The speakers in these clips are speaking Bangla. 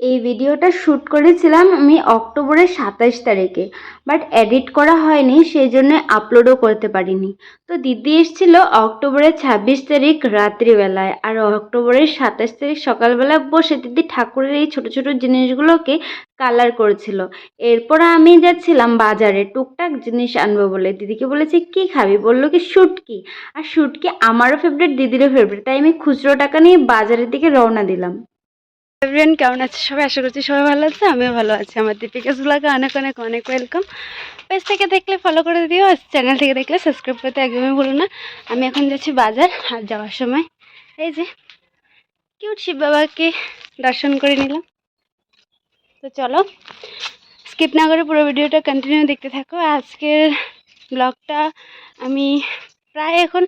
এই ভিডিওটা শ্যুট করেছিলাম আমি অক্টোবরের সাতাশ তারিখে বাট এডিট করা হয়নি, সেই জন্য আপলোডও করতে পারিনি। তো দিদি এসেছিল অক্টোবরের ছাব্বিশ তারিখ রাত্রিবেলায়, আর অক্টোবরের সাতাশ তারিখ সকালবেলা বসে দিদি ঠাকুরের এই ছোটো ছোটো জিনিসগুলোকে কালার করেছিল। এরপর আমি যাচ্ছিলাম বাজারে, টুকটাক জিনিস আনব বলে। দিদিকে বলেছি, কি খাবি? বলল কি, শুটকি। আর শুটকি আমারও ফেভারিট দিদিরও ফেভারিট তাই আমি খুচরো টাকা নিয়ে বাজারের দিকে রওনা দিলাম। এভরিওয়ান, কেমন আছে সবাই? আশা করছি সবাই ভালো আছে, আমিও ভালো আছি। আমার দীপিকাস ব্লগে অনেক অনেক অনেক ওয়েলকাম পেজ থেকে দেখলে ফলো করে দিও, আর চ্যানেল থেকে দেখলে সাবস্ক্রাইব করতে একদমই ভুলো না। আমি এখন যাচ্ছি বাজার, আর যাওয়ার সময় এই যে কিউট শিব বাবাকে দর্শন করে নিলাম। তো চলো স্কিপ না করে পুরো ভিডিওটা কন্টিনিউ দেখতে থাকো। আজকের ব্লগটা আমি প্রায় এখন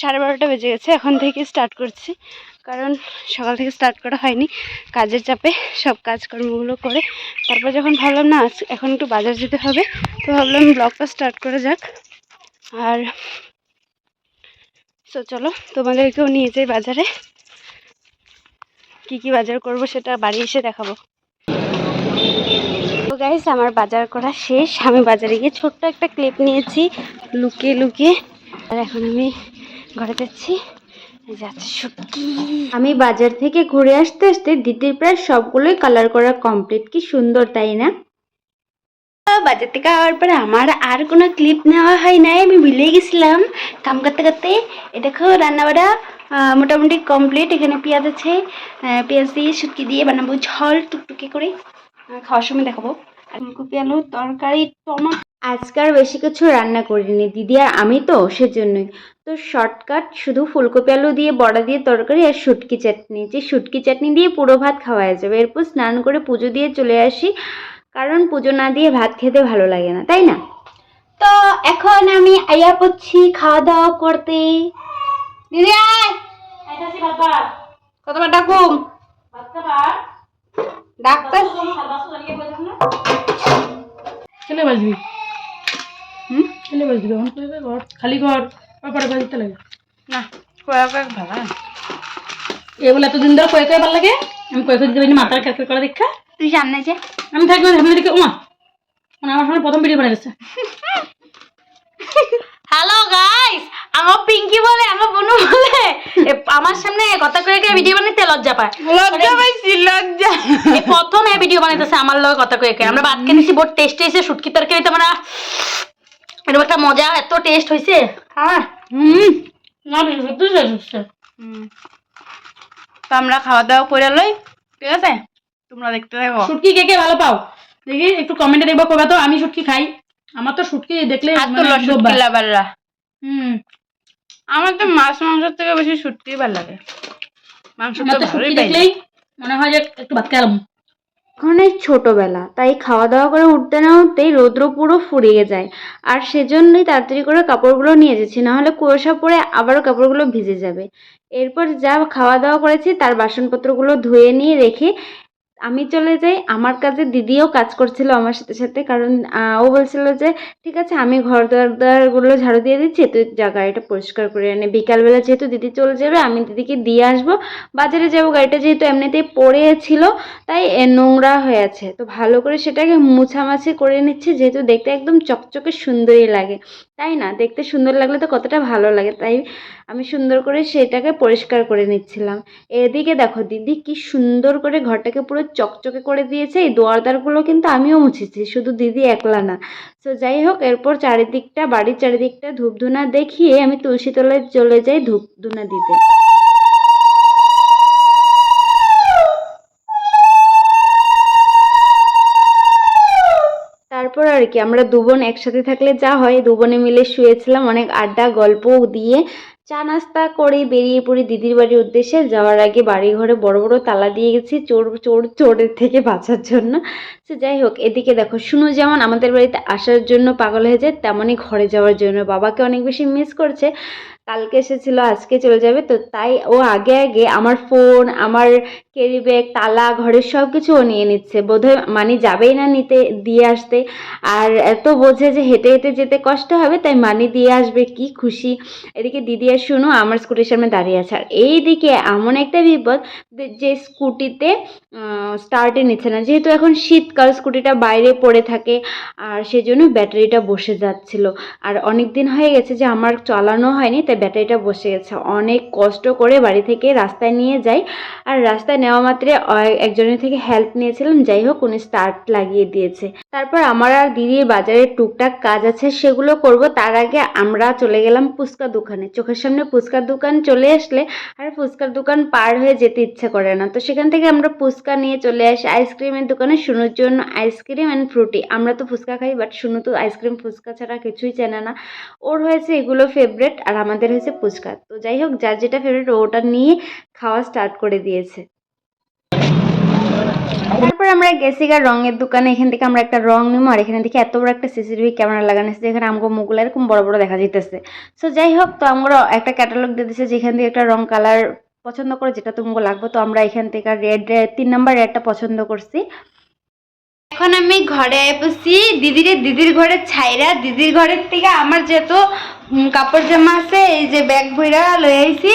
সাড়ে বারোটা বেজে গেছে, এখন থেকে স্টার্ট করছি। কারণ সকাল থেকে স্টার্ট করা হয়নি। কাজের চাপে সব কাজকর্মগুলো করে তারপর যখন ভাবলাম, না এখন একটু বাজার যেতে হবে, তো ভাবলাম ব্লগটা স্টার্ট করা যাক। আর তো চলো, তোমাদেরকেও নিয়ে যাই বাজারে। কি কি বাজার করব সেটা বাড়ি এসে দেখাবো। গাইস আমার বাজার করা শেষ। আমি বাজারে গিয়ে ছোট্ট একটা ক্লিপ নিয়েছি, লুকিয়ে লুকিয়ে। আর এখন আমি ঘরে যাচ্ছি। আমি বাজার থেকে ঘুরে আসতে আসতে দিদির প্রায় সবগুলোই কালার করা কমপ্লিট কি সুন্দর, তাই না? বাজার থেকে আওয়ার পরে আমার আর কোনো ক্লিপ নেওয়া হয় নাই, আমি ভুলে গেছিলাম। কাম করতে করতে, এ দেখো, রান্নাবাড়া মোটামুটি কমপ্লিট এখানে পেঁয়াজ আছে পেঁয়াজ দিয়ে শুটকি দিয়ে বানাবো ঝল, টুকটুকি করে। খাওয়ার সময় দেখাবো। ফুলকপি আলু, তরকারি, টমাটো আজকে আর বেশি কিছু রান্না করিনি দিদি আর আমি তো সেজন্যই। তো শর্টকাট শুধু ফুলকপি আলু দিয়ে বড়া দিয়ে তরকারি আর শুটকি চাটনি। যে শুটকি চাটনি দিয়ে পুরো ভাত খাওয়া যাবে। এরপর স্নান করে পুজো দিয়ে চলে আসি কারণ পুজো না দিয়ে ভাত খেতে ভালো লাগে না তাই না? তো এখন আমি আয়া পড়ছি খাওয়া দাওয়া করতে। দিদি আয়! কতবার ডাকুম? ডাক্তার খেলে বাজবি? হুম? খেলে কই কই ঘর খালি ঘর পরে বাজতে লাগে। না কয়েক কয়েক ভালো এ বলে এতদিন ধরে কয়ে কয়ে ভালো লাগে? আমি কয়ে কয়ে দিতে মাথার করা দেখা। তুই সামনে যে। আমি থাকবে দিকে উমা। মানে আমার সামনে প্রথম ভিডিও হ্যালো গাইস আমার পিঙ্কি বলে আমার বনু বলে। আমার সামনে কথা কয়ে ভিডিও বানাইতে লজ্জা পায়। লজ্জা পাইছি লজ্জা। এই প্রথম এই ভিডিও বানাইতেছে আমার লগে কথা কয়ে কয়ে। আমরা ভাত খেয়েছি বহুত টেস্ট হয়েছে শুটকি তরকারি তো মানে এরকম একটা মজা এত টেস্ট হয়েছে হ্যাঁ হুম। না সত্যি শেষ হচ্ছে। তো আমরা খাওয়া দাওয়া করে লই ঠিক আছে? তোমরা দেখতে থাকো। শুটকি কে কে ভালো পাও? দেখি একটু কমেন্টে দেখব কবে তো আমি শুটকি খাই। আমার তো শুটকি দেখলে মানে লসুন লাভাররা হুম। আমার তো মাছ মাংসের থেকে বেশি শুটকি ভালো লাগে। মাংস তো দেখলেই মনে হয় যে একটু ভাত খেলাম ওখানে ছোটবেলা, তাই খাওয়া দাওয়া করে উঠতে না উঠতেই রৌদ্র পুরো ফুরিয়ে যায়। আর সেজন্যই তাড়াতাড়ি করে কাপড়গুলো নিয়ে যাচ্ছি নাহলে কুয়াশা পরে আবারও কাপড়গুলো ভিজে যাবে। এরপর যা খাওয়া দাওয়া করেছি, তার বাসনপত্রগুলো ধুয়ে নিয়ে রেখে আমি চলে যাই, আমার কাজে দিদিও কাজ করছিল আমার সাথে সাথে, কারণ ও বলছিল যে, ঠিক আছে, আমি ঘর দুয়ার দুয়ারগুলো ঝাড়ু দিয়ে দিচ্ছি, তুই যা গাড়িটা পরিষ্কার করে এনে বিকালবেলা যেহেতু দিদি চলে যাবে, আমি দিদিকে দিয়ে আসব। বাজারে যাব, গাড়িটা যেহেতু এমনিতেই পড়েছিল তাই নোংরা হয়ে আছে। তো ভালো করে সেটাকে মুছামাছি করে নিচ্ছে, যেহেতু দেখতে একদম চকচকে সুন্দরই লাগে। তাই না? দেখতে সুন্দর লাগলে তো কতটা ভালো লাগে। তাই আমি সুন্দর করে সেটাকে পরিষ্কার করে নিচ্ছিলাম। এদিকে দেখো, দিদি কি সুন্দর করে ঘরটাকে পুরো চকচকে করে দিয়েছে, এই দোয়ারদারগুলো কিন্তু আমিও মুছেছি, শুধু দিদি একলা না। তো যাই হোক, এরপর চারিদিকটা, বাড়ির চারিদিকটা ধূপধুনা দেখিয়ে আমি তুলসী তলায় চলে যাই ধূপধুনা দিতে। তারপর আর কি, আমরা দু বোন একসাথে থাকলে যা হয় দু বোনে মিলে শুয়েছিলাম, অনেক আড্ডা গল্প দিয়ে। চা নাস্তা করে বেরিয়ে পড়ি দিদির বাড়ির উদ্দেশ্যে। যাওয়ার আগে বাড়ি ঘরে বড় বড় তালা দিয়ে গেছি চোর চোর, চোরের থেকে বাঁচার জন্য। তো যাই হোক, এদিকে দেখো, শুনো যেমন আমাদের বাড়িতে আসার জন্য পাগল হয়ে যায়, তেমনই ঘরে যাওয়ার জন্য বাবাকে অনেক বেশি মিস করছে। কালকে এসেছিল, আজকে চলে যাবে। তো তাই ও আগে আগে আমার ফোন আমার ক্যারি ব্যাগ তালা ঘরের সব কিছু ও নিয়ে নিচ্ছে। বোধহয় মানি যাবেই না নিতে, দিয়ে আসতে। আর এত বোঝে যে হেঁটে হেঁটে যেতে কষ্ট হবে, তাই মানি দিয়ে আসবে, কি খুশি। এদিকে দিদি আর শুনো আমার স্কুটির সামনে দাঁড়িয়ে আছে। আর এইদিকে এমন একটা বিপদ যে- স্কুটিতে স্টার্টে নিচ্ছে না। যেহেতু এখন শীতকাল স্কুটিটা বাইরে পড়ে থাকে, আর সেজন্য ব্যাটারিটা বসে যাচ্ছিল। আর অনেক দিন হয়ে গেছে যে, আমার চালানো হয়নি, তাই ব্যাটারিটা বসে গেছে। অনেক কষ্ট করে বাড়ি থেকে রাস্তায় নিয়ে যাই। আর রাস্তায় নেওয়া মাত্রে একজনের থেকে হেল্প নিয়েছিলাম। যাই হোক, উনি স্টার্ট লাগিয়ে দিয়েছে। তারপর আমার আর দিদির বাজারে টুকটাক কাজ আছে, সেগুলো করব। তার আগে আমরা চলে গেলাম ফুচকা দোকানে। চোখের সামনে ফুচকার দোকান চলে আসলে আর ফুচকার দোকান পার হয়ে যেতে ইচ্ছে করে না। তো সেখান থেকে আমরা ফুচকা নিয়ে চলে আসি আইসক্রিমের দোকানে। শুনুর জন্য আইসক্রিম অ্যান্ড ফ্রুটি আমরা তো ফুচকা খাই বাট শুনু তো আইসক্রিম ফুচকা ছাড়া কিছুই চেনে না। ওর হয়েছে এগুলো ফেভারেট আর আমাদের হয়েছে ফুচকা তো যাই হোক, যার যেটা ফেভারিট ওটা নিয়ে খাওয়া স্টার্ট করে দিয়েছে। তারপর আমরা গেছি গা রঙের দোকানে, এখান থেকে আমরা একটা রং নিবো আর এখানে দেখি এত বড় একটা সিসিটিভি ক্যামেরা লাগানো আছে, যেখানে আমগো মুগুলো এরকম বড় বড় দেখা যাইতেছে। সো যাই হোক, তো আমরা একটা ক্যাটালগ দিয়ে দিছে, যেখান থেকে একটা রং কালার পছন্দ করে, যেটা তোমাকে লাগবে, তো আমরা এখান থেকে রেড তিন নাম্বার রেডটা পছন্দ করছি। এখন আমি ঘরে বসি। দিদির দিদির ঘরে ছাইরা, দিদির ঘরের থেকে আমার যেহেতু কাপড় জামা আছে, এই যে ব্যাগ ভইরা লই আইছি।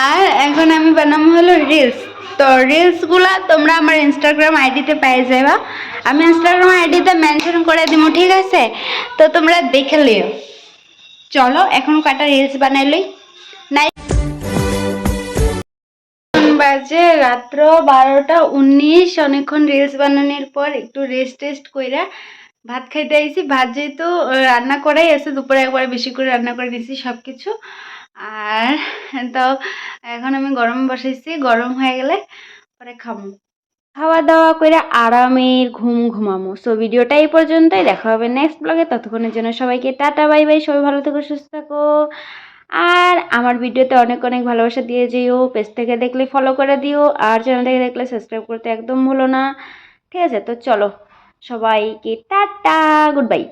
আর এখন আমি বানাবো হলো রিলস তো রিলসগুলা তোমরা আমার ইনস্টাগ্রাম আইডিতে পেয়ে যাবা আমি ইনস্টাগ্রাম আইডিতে মেনশন করে দিব ঠিক আছে? তো তোমরা দেখে লিও। চলো, এখন কটা রিলস বানাই লই। রাত্র বারোটা উনিশ, অনেকক্ষণ রিলস বানানোর পর একটু রেস্ট টেস্ট কইরা ভাত খাইতে আইছি। ভাত যেহেতু রান্না করাই আছে, দুপুরে একবারে বেশি করে রান্না করে নিয়েছি সব কিছু আর তো এখন আমি গরম বসাইছি, গরম হয়ে গেলে পরে খামো। খাওয়া দাওয়া করে আরামের ঘুম ঘুমামো। সো ভিডিওটা এই পর্যন্তই। দেখা হবে নেক্সট ব্লগে ততক্ষণের জন্য সবাইকে টাটা, বাই বাই। সবাই ভালো থেকো, সুস্থ থাকো। আর আমার ভিডিওতে অনেক অনেক ভালোবাসা দিয়ে যেও পেজ থেকে দেখলে ফলো করে দিও, আর চ্যানেল থেকে দেখলে সাবস্ক্রাইব করতে একদম ভুলো না। ঠিক আছে, তো চলো, সবাইকে টাটা গুড বাই